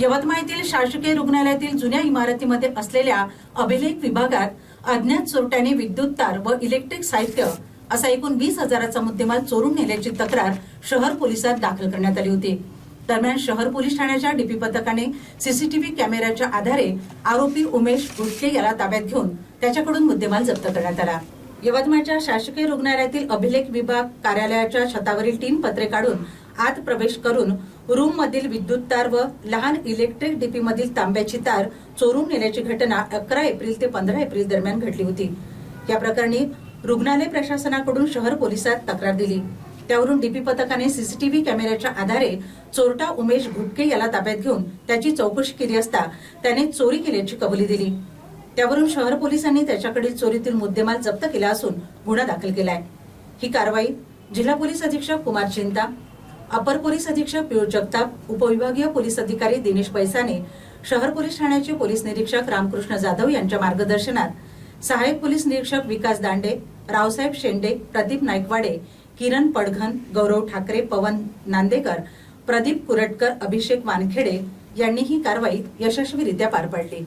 यवतमाळ येथील शासकीय रुग्णालयातील जुन्या इमारतीमध्ये असलेल्या अभिलेख विभागात अज्ञात चोरट्याने विद्युत तार व इलेक्ट्रिक साहित्य असा एकूण वीस हजाराचा मुद्देमाल चोरून नेल्याची तक्रार शहर पोलिसात दाखल करण्यात आली होती. दरम्यान शहर पोलीस ठाण्याच्या डीपी पथकाने सीसीटीव्ही कॅमेऱ्याच्या आधारे आरोपी उमेश गुटके याला ताब्यात घेऊन त्याच्याकडून मुद्देमाल जप्त करण्यात आला. यवतमाळच्या शासकीय रुग्णालयातील अभिलेख विभाग कार्यालयाच्या छतावरील तीन पत्रे काढून आत प्रवेश करून रूम मधील विद्युत तार व लहान इलेक्ट्रिक डीपी मधील तांब्याची तार चोरून नेल्याची घटना अकरा एप्रिल ते पंधरा एप्रिल दरम्यान घडली होती. या प्रकरणी रुग्णालय प्रशासनाकडून शहर पोलिसात तक्रार दिली. त्यावरून डीपी पथकाने सीसीटीव्ही कॅमेऱ्याच्या आधारे चोरटा उमेश घुटके याला ताब्यात घेऊन त्याची चौकशी केली असता त्याने चोरी केल्याची कबुली दिली. त्यावरून शहर पोलिसांनी त्याच्याकडील चोरीतील मुद्देमाल जप्त केला असून गुन्हा दाखल केलाय. ही कारवाई जिल्हा पोलीस अधीक्षक कुमार चिंता अपर पोलीस अधीक्षक पियुष जगताप उपविभागीय पोलीस अधिकारी दिनेश पैसाने शहर पोलीस ठाण्याचे पोलीस निरीक्षक रामकृष्ण जाधव यांच्या मार्गदर्शनात सहाय्यक पोलीस निरीक्षक विकास दांडे रावसाहेब शेंडे प्रदीप नायकवाडे किरण पडघन गौरव ठाकरे पवन नांदेकर प्रदीप कुरटकर अभिषेक वानखेडे यांनी ही कारवाई यशस्वीरित्या पार पाडली.